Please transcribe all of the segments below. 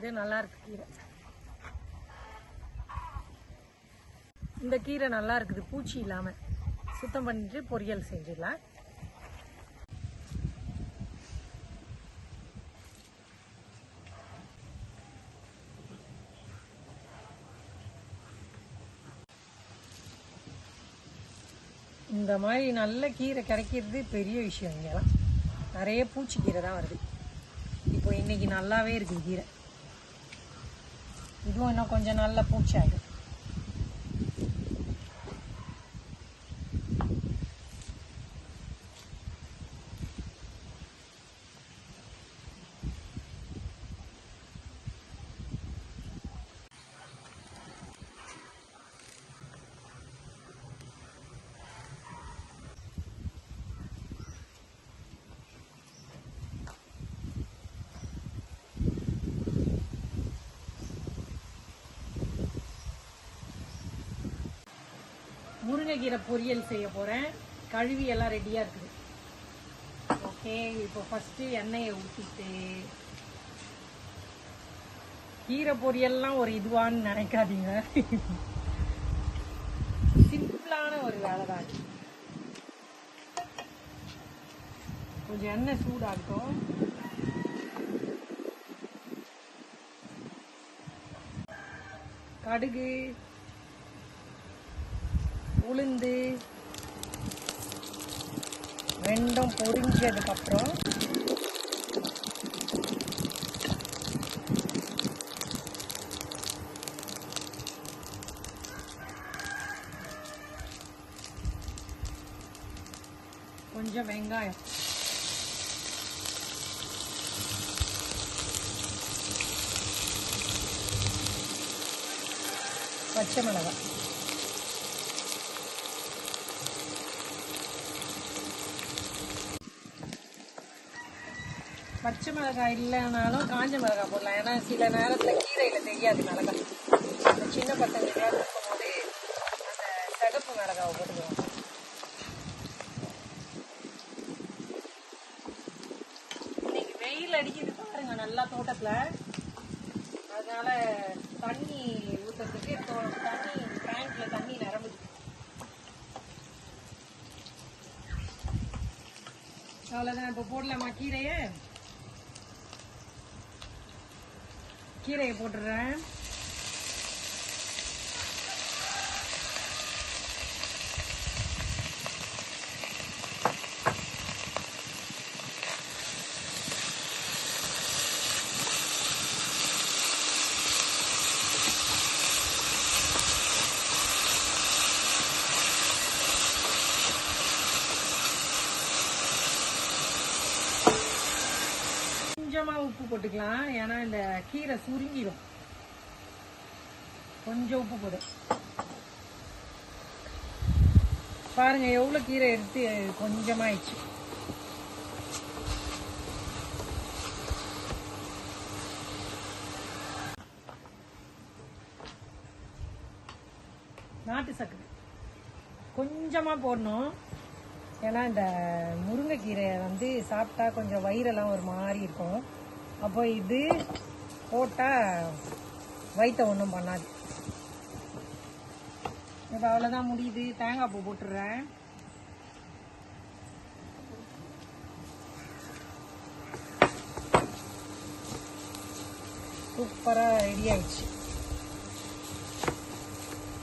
இது நல்லா இருக்கு கீரை. இந்த கீரை நல்லா இருக்குது பூச்சி இல்லாம. சுத்தம் பண்ணிட்டு பொரியல் செஞ்சிடலாம். இந்த மாதிரி நல்ல கீரை கிடைக்கிறது பெரிய விஷயம் இங்கெல்லாம். நிறைய பூச்சி கீரை தான் வருது. இப்போ இன்னைக்கு நல்லாவே இருக்குது கீரை. இதுவும் இன்னும் கொஞ்சம் நல்ல பூச்சி ஆகிடும் முருங்கைக்கீரை பொரியல் செய்ய போகிறேன் கழுவி எல்லாம் ரெடியாக இருக்குது. ஓகே இப்போ ஃபஸ்ட்டு எண்ணெயை ஊற்றிட்டு கீரை பொரியல்லாம் ஒரு இதுவான்னு நினைக்காதீங்க. சிம்பிளான ஒரு வேலை தான் கொஞ்சம் எண்ணெய் சூடாகட்டும். கடுகு உளுந்து ரெண்டும் பொரிஞ்சதுக்கப்புறம் கொஞ்சம் வெங்காயம். பச்சை மிளகாய். பச்சை மிளகாய் இல்லைனாலும் காஞ்ச மிளகாய் போடலாம். ஏன்னா சில நேரத்தில் கீரையில் தெரியாது மிளகாய். அந்த சின்ன பசங்களுக்குலாம் கொடுக்கும்போது அந்த சிகப்பு மிளகாவை போட்டுக்குவோம் இன்னைக்கு வெயில் அடிக்குது பாருங்க நல்லா தோட்டத்தில். அதனால தண்ணி ஊற்றுறதுக்கு தண்ணி டேங்க்ல தண்ணி நிரம்புது. அவ்வளோதான் இப்போ போடலாமா கீரையை? கீரையை போட்டுடுறேன் கொஞ்சமா உப்பு போட்டுக்கலாம். ஏன்னா இந்த கீரை சுருங்கிடும். கொஞ்சம் உப்பு போடும் பாருங்க எவ்வளவு கீரை எடுத்து கொஞ்சமாயிடுச்சு. நாட்டு சக்கரை. கொஞ்சமா போடணும். ஏன்னா இந்த முருங்கைக்கீரை வந்து சாப்பிட்டா கொஞ்சம் வயிறெல்லாம் ஒரு மாதிரி இருக்கும். அப்போ இது போட்டால் வயிற்ற ஒன்றும் பண்ணாது. இப்போ அவ்வளோதான் முடியுது. தேங்காய் பூ போட்டுடுறேன் சூப்பராக ரெடி ஆயிடுச்சு.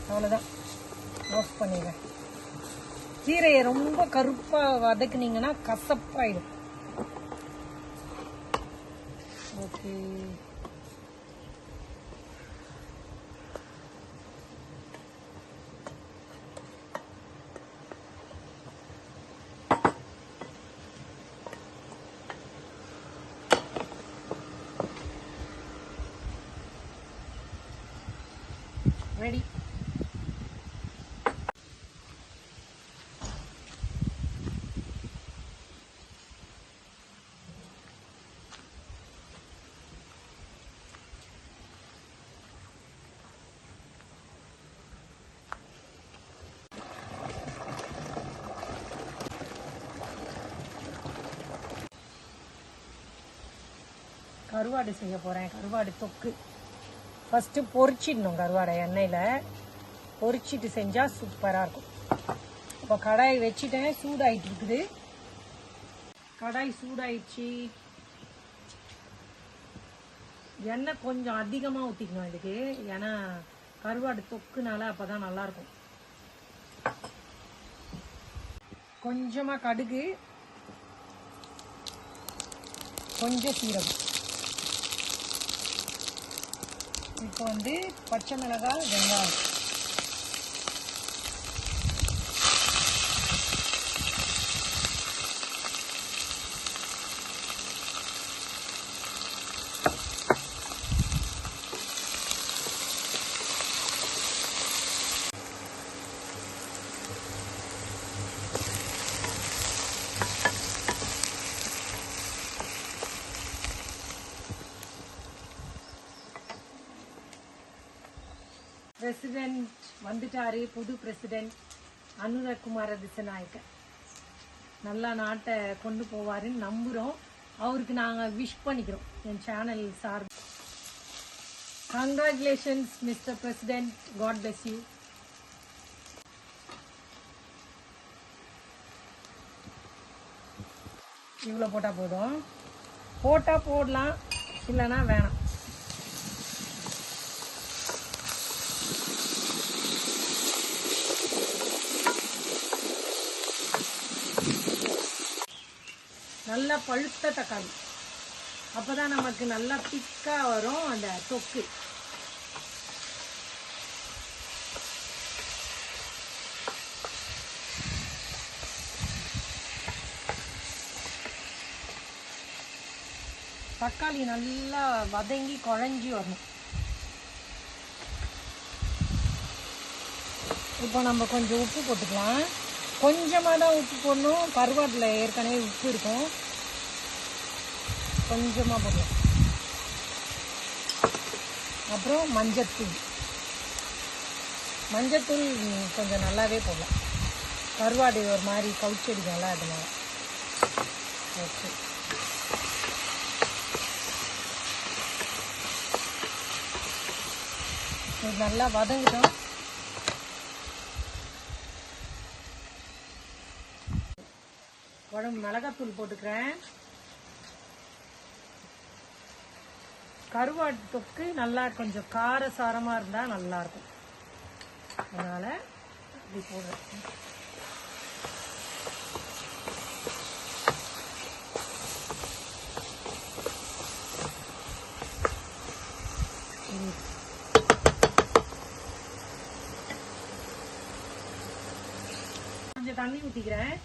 அவ்வளோதான் ஆஃப் பண்ணிடுறேன். கீரையை ரொம்ப கருப்பாக வதக்குனீங்கன்னா கசப்பாயிடும். ஓகே கருவாடு செய்ய போகிறேன் கருவாடு தொக்கு. ஃபஸ்ட்டு பொறிச்சிடணும் கருவாடை எண்ணெயில். பொறிச்சிட்டு செஞ்சால் சூப்பராக இருக்கும். இப்போ கடாய் வச்சுட்டேன். சூடாயிட்டு இருக்குது. கடாய் சூடாயிடுச்சு. எண்ணெய் கொஞ்சம் அதிகமாக ஊற்றிக்கணும் இதுக்கு. ஏன்னா கருவாடு தொக்குனால அப்போ தான் நல்லாயிருக்கும். கொஞ்சமாக கடுகு. கொஞ்சம் சீரகம். இப்போ வந்து பச்சை மிளகாய் வெங்காயம் பிரசிடென்ட் வந்துட்டாரு புது பிரசிடென்ட் அனுரகுமார திசநாயக்க நல்லா நாட்டை கொண்டு போவாருன்னு நம்புகிறோம் அவருக்கு நாங்கள் விஷ் பண்ணிக்கிறோம் என் channel sir congratulations mister president God bless you இவ்வளோ போட்டால் போதும் போட்டால் போடலாம் இல்லைன்னா வேணாம் நல்லா பழுத்த தக்காளி. அப்போதான் நமக்கு நல்லா திக்காக வரும் அந்த தொக்கு. தக்காளி நல்லா வதங்கி குழஞ்சி வரணும். இப்போ நம்ம கொஞ்சம் உப்பு போட்டுக்கலாம். கொஞ்சமாக தான் உப்பு போடணும். கருவாட்டில் ஏற்கனவே உப்பு இருக்கும். கொஞ்சமாக போடலாம். அப்புறம் மஞ்சத்தூள். மஞ்சத்தூள் கொஞ்சம் நல்லாவே போடலாம். கருவாடு ஒரு மாதிரி கவுச்சடிக்கும்ல அதனால. ஓகே இது நல்லா வதங்கிட்டோம். குழம்பு மிளகாத்தூள் போட்டுக்கிறேன். கருவாட்டு தொக்கு நல்லா கொஞ்சம் காரசாரமாக இருந்தால் நல்லா இருக்கும். அதனால் இப்படி போடுறேன். கொஞ்சம் தண்ணி ஊற்றிக்கிறேன்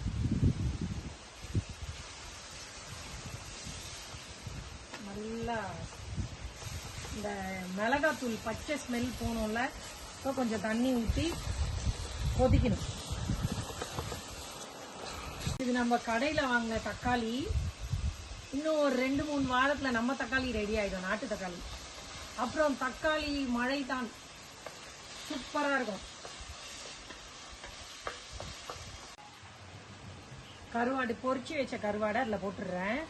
நல்லா இந்த மிளகாத்தூள் பச்சை ஸ்மெல் போகணும்ல இப்போ கொஞ்சம் தண்ணி ஊற்றி கொதிக்கணும். இது நம்ம கடையில் வாங்கின தக்காளி. இன்னும் ஒரு ரெண்டு மூணு வாரத்தில் நம்ம தக்காளி ரெடி ஆகிடும் நாட்டு தக்காளி. அப்புறம் தக்காளி மழை தான். சூப்பராக இருக்கும். கருவாடு பொறிச்சு வச்ச கருவாடை அதில் போட்டுடுறேன்.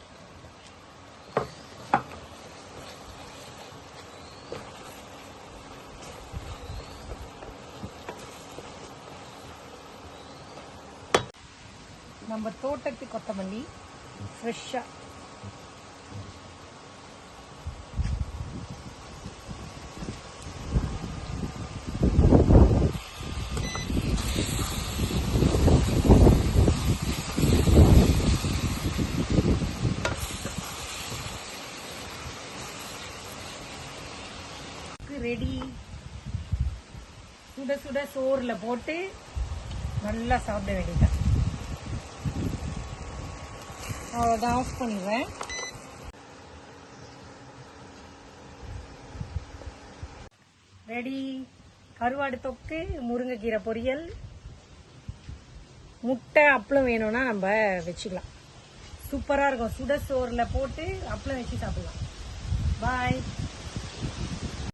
நம்ம தோட்டத்து கொத்தமல்லி ஃப்ரெஷ்ஷாக ரெடி சுட சுட சோறில் போட்டு நல்லா சாப்பிட வேண்டியதான் அவ்வளோதான் ஆஃப் பண்ணிடுவேன் ரெடி. கருவாடு தொக்கு முருங்கைக்கீரை பொரியல். முட்டை அப்பளம் வேணும்னா நம்ம வச்சுக்கலாம். சூப்பராக இருக்கும். சுட சோறில் போட்டு அப்பளம் வச்சு சாப்பிடலாம். பாய்